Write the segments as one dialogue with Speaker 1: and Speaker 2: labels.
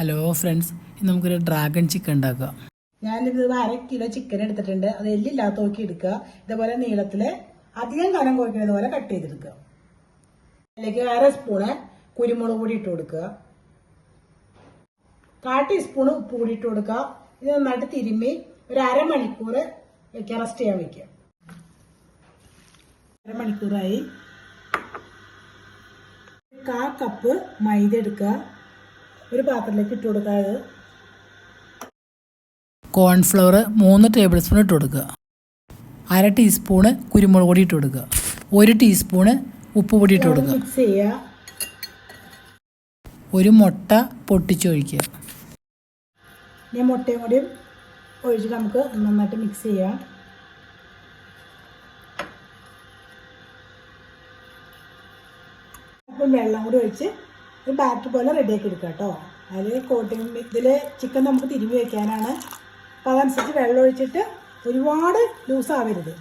Speaker 1: Hello friends ഇന്ന് നമുക്കൊരു dragon chicken ഉണ്ടാക്കാം.
Speaker 2: ഞാനിത് അര കിലോ ചിക്കൻ എടുത്തിട്ടുണ്ട്. അത് എല്ലില്ലാത്ത നോക്കി എടുക്കുക. ഇതേപോലെ നീളത്തിൽ അധികം കനം കുഴക്കുന്നത് പോലെ കട്ട് ചെയ്തെടുക്കുക. അതിലേക്ക് അര സ്പൂണ് കുരുമുളക് പൊടി ഇട്ട് കൊടുക്കുക. കാ ടീസ്പൂണ് ഉപ്പ് കൂടി ഇട്ട് കൊടുക്കുക. ഇത് നന്നായിട്ട് തിരുമ്മി ഒരു അരമണിക്കൂർ റെസ്റ്റ് ചെയ്യാൻ വെക്കുക. അരമണിക്കൂറായി കാ കപ്പ് മൈദ എടുക്കുക. ഒരു പാത്രത്തിലേക്ക് ഇട്ട് കൊടുക്കുക. അത്
Speaker 1: കോൺഫ്ലവർ മൂന്ന് ടേബിൾ സ്പൂൺ ഇട്ട് കൊടുക്കുക. അര ടീസ്പൂണ് കുരുമുളക് പൊടി ഇട്ട് കൊടുക്കുക. ഒരു ടീസ്പൂണ് ഉപ്പ് പൊടി ഇട്ട് കൊടുക്കുക.
Speaker 2: മിക്സ് ചെയ്യുക.
Speaker 1: ഒരു മുട്ട പൊട്ടിച്ചൊഴിക്കുക
Speaker 2: ഞാൻ മുട്ടയും കൂടി ഒഴിച്ച് നമുക്ക് നന്നായിട്ട് മിക്സ് ചെയ്യാം. അപ്പം വെള്ളം കൂടി ഒഴിച്ച് ഒരു ബാറ്റർ പോലെ റെഡിയാക്കി എടുക്കുക കേട്ടോ അതിൽ കോട്ടിങ് ഇതിൽ ചിക്കൻ നമുക്ക് തിരുമ്പി വയ്ക്കാനാണ് അപ്പോൾ അതനുസരിച്ച് വെള്ളം ഒഴിച്ചിട്ട് ഒരുപാട് ലൂസ് ആവരുത്.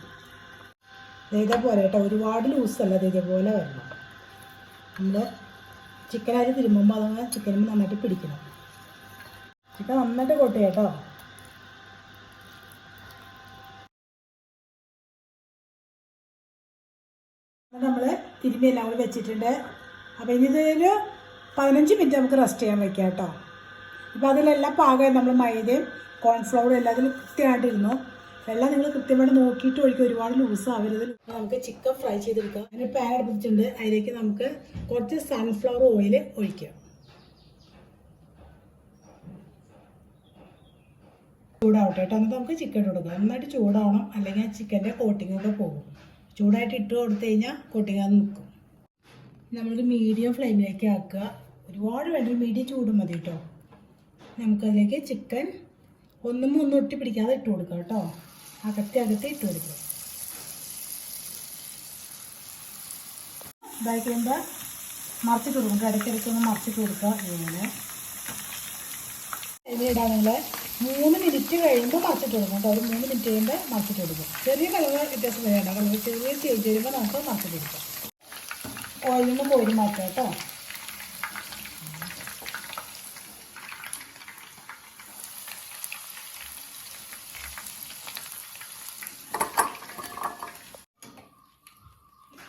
Speaker 2: ഇതേപോലെ കേട്ടോ ഒരുപാട് ലൂസ് അല്ല ഇതേപോലെ വരണം. നമ്മൾ ചിക്കൻ അരി തിരുമ്പുമ്പോൾ അതങ്ങനെ ചിക്കനും നന്നായിട്ട് പിടിക്കണം. ചിക്കൻ നന്നായിട്ട് കോട്ട് ചെയ്യാം കേട്ടോ നമ്മൾ തിരുമ്പി എല്ലാം കൂടി വെച്ചിട്ടുണ്ട്. അപ്പോൾ ഇനി ഇതൊരു പതിനഞ്ച് മിനിറ്റ് നമുക്ക് റെസ്റ്റ് ചെയ്യാൻ വയ്ക്കാം കേട്ടോ. ഇപ്പോൾ അതിലെല്ലാം പാകമായി നമ്മൾ മൈദയും കോൺഫ്ലവറും എല്ലാം അതിൽ കൃത്യമായിട്ടിരുന്നു. എല്ലാം നിങ്ങൾ കൃത്യമായിട്ട് നോക്കിയിട്ട് ഒഴിക്കുക ഒരുപാട് ലൂസ് ആവരുത്. നമുക്ക് ചിക്കൻ ഫ്രൈ ചെയ്തെടുക്കാം. അതിന് പാൻ എടുത്തിട്ടുണ്ട്. അതിലേക്ക് നമുക്ക് കുറച്ച് സൺഫ്ലവർ ഓയിൽ ഒഴിക്കാം. ചൂടാവട്ടെ കേട്ടോ. എന്നിട്ട് നമുക്ക് ചിക്കൻ ഇട്ട് കൊടുക്കാം. നന്നായിട്ട് ചൂടാവണം. അല്ലെങ്കിൽ ആ ചിക്കന്റെ കോട്ടിങ്ങൊക്കെ പോകും. ചൂടായിട്ട് ഇട്ട് കൊടുത്തു കഴിഞ്ഞാൽ കോട്ടിങ്ങാൻ നിൽക്കും. നമ്മളൊരു മീഡിയം ഫ്ലെയിമിലേക്ക് ആക്കുക. ഒരുപാട് വേണ്ട ഒരു മീഡിയം ചൂട് മതി കേട്ടോ നമുക്കതിലേക്ക് ചിക്കൻ ഒന്നും ഒന്നും ഒട്ടി പിടിക്കാതെ ഇട്ട് കൊടുക്കാം കേട്ടോ അകത്തി അകത്തി ഇട്ട് കൊടുക്കുക ഇതായി കഴിയുമ്പോൾ മറിച്ചിട്ട് കൊടുക്കും. ഇടയ്ക്കിടയ്ക്ക് ഒന്ന് മറച്ചിട്ട് കൊടുക്കുക ഇങ്ങനെ. ഇതിലിടാണെങ്കിൽ മൂന്ന് മിനിറ്റ് കഴിയുമ്പോൾ മറിച്ചിട്ട് കൊടുക്കും കേട്ടോ ഒരു മൂന്ന് മിനിറ്റ് കഴിയുമ്പോൾ മറിച്ചിട്ട് കൊടുക്കും. ചെറിയ കളർ വ്യത്യാസം വരേണ്ട കളർ ചെറിയ ചേഞ്ച് വരുമ്പോൾ നമുക്ക് മറിച്ചിട്ട് കൊടുക്കാം. ഓയിലിന് പോയി മാറ്റാം കേട്ടോ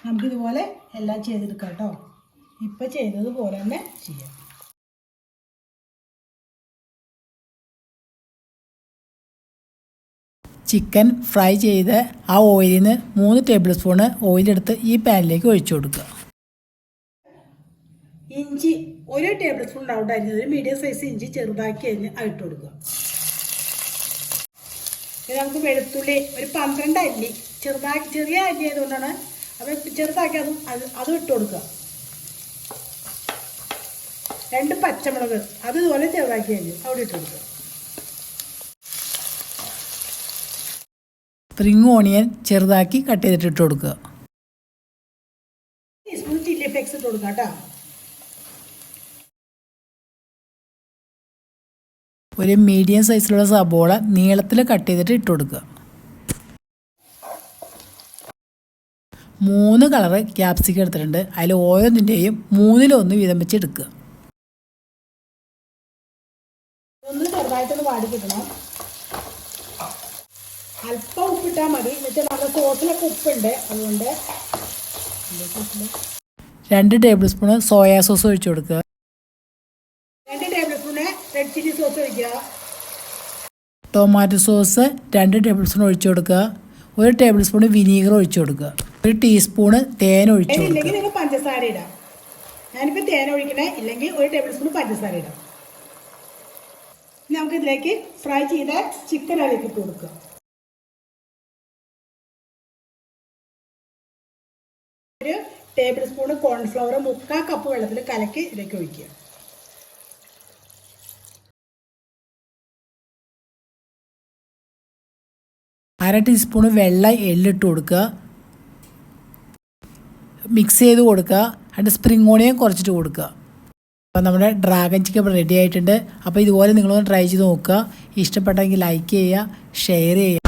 Speaker 2: നമുക്കിതുപോലെ എല്ലാം ചെയ്തെടുക്കാം കേട്ടോ. ഇപ്പം ചെയ്തതുപോലെ തന്നെ ചെയ്യാം.
Speaker 1: ചിക്കൻ ഫ്രൈ ചെയ്ത് ആ ഓയിലിൽ നിന്ന് മൂന്ന് ടേബിൾ സ്പൂണ് ഓയിലെടുത്ത് ഈ പാനിലേക്ക് ഒഴിച്ചു കൊടുക്കുക.
Speaker 2: ഇഞ്ചി ഒരു ടേബിൾ സ്പൂൺ അരിഞ്ഞത് ഒരു മീഡിയം സൈസ് ഇഞ്ചി ചെറുതാക്കി അരിഞ്ഞ് അത് ഇട്ട് കൊടുക്കുക. ഇത് നമുക്ക് വെളുത്തുള്ളി ഒരു പന്ത്രണ്ട് അല്ലി ചെറുതാക്കി ചെറിയ അല്ലി ആയതുകൊണ്ടാണ് അത് ചെറുതാക്കി അതും അത് അതും ഇട്ട് കൊടുക്കുക. രണ്ട് പച്ചമുളക് അത് ഇതുപോലെ ചെറുതാക്കി കഴിഞ്ഞു അവിടെ ഇട്ട് കൊടുക്കുക.
Speaker 1: സ്പ്രിങ് ഓണിയൻ ചെറുതാക്കി കട്ട് ചെയ്തിട്ട് ഇട്ട് കൊടുക്കുക.
Speaker 2: ടീസ്പൂൺ ചില്ലി ഫ്ലേക്സ് ഇട്ട് കൊടുക്കുക കേട്ടോ.
Speaker 1: ഒരു മീഡിയം സൈസിലുള്ള സബോള നീളത്തിൽ കട്ട് ചെയ്തിട്ട് ഇട്ട് കൊടുക്കുക. മൂന്ന് കളറ് ക്യാപ്സിക്കം എടുത്തിട്ടുണ്ട്. അതിൽ ഓരോന്നിന്റെയും മൂന്നിലൊന്ന് വീതം വെച്ച് എടുക്കുക
Speaker 2: ഒന്ന് ചെറുതായിട്ടൊന്ന് വാടി കിട്ടണം അല്പം ഉപ്പിട്ടാൽ മതി. എന്നിട്ട് നമ്മുടെ സോസിലൊക്കെ ഉപ്പുണ്ട്. അതുകൊണ്ട്
Speaker 1: രണ്ട് ടേബിൾ സ്പൂണ് സോയാ സോസ് ഒഴിച്ചു കൊടുക്കുക.
Speaker 2: രണ്ട് tablespoon red chilli sauce ഒഴിക്കുക.
Speaker 1: ടൊമാറ്റോ സോസ് രണ്ട് ടേബിൾ സ്പൂൺ ഒഴിച്ചു കൊടുക്കുക. ഒരു ടേബിൾ സ്പൂൺ വിനീഗർ ഒഴിച്ചു കൊടുക്കുക. ഒരു ടീസ്പൂണ് തേൻ ഒഴിച്ചു
Speaker 2: ഇല്ലെങ്കിൽ നിങ്ങൾ പഞ്ചസാര ഇടാം. ഞാനിപ്പോൾ തേൻ ഒഴിക്കണേ ഇല്ലെങ്കിൽ ഒരു ടേബിൾ സ്പൂൺ പഞ്ചസാര ഇടാം. നമുക്ക് ഇതിലേക്ക് ഫ്രൈ ചെയ്ത ചിക്കൻ അതിലേക്ക് ഇട്ട് കൊടുക്കുക ഒരു ടേബിൾ സ്പൂൺ കോൺഫ്ലവർ മുക്കാൽ കപ്പ് വെള്ളത്തിൽ കലക്കി ഇതിലേക്ക് ഒഴിക്കുക.
Speaker 1: അര ടീസ്പൂൺ വെള്ള എള്ളിട്ട് കൊടുക്കുക. മിക്സ് ചെയ്ത് കൊടുക്കുക. അതിന്റെ സ്പ്രിംഗ് ഓണിയൻ കുറച്ചിട്ട് കൊടുക്കുക. അപ്പോൾ നമ്മുടെ ഡ്രാഗൺ ചിക്കൻ റെഡി ആയിട്ടുണ്ട്. അപ്പോൾ ഇതുപോലെ നിങ്ങളൊന്ന് ട്രൈ ചെയ്ത് നോക്കുക. ഇഷ്ടപ്പെട്ടെങ്കിൽ ലൈക്ക് ചെയ്യുക ഷെയർ ചെയ്യുക.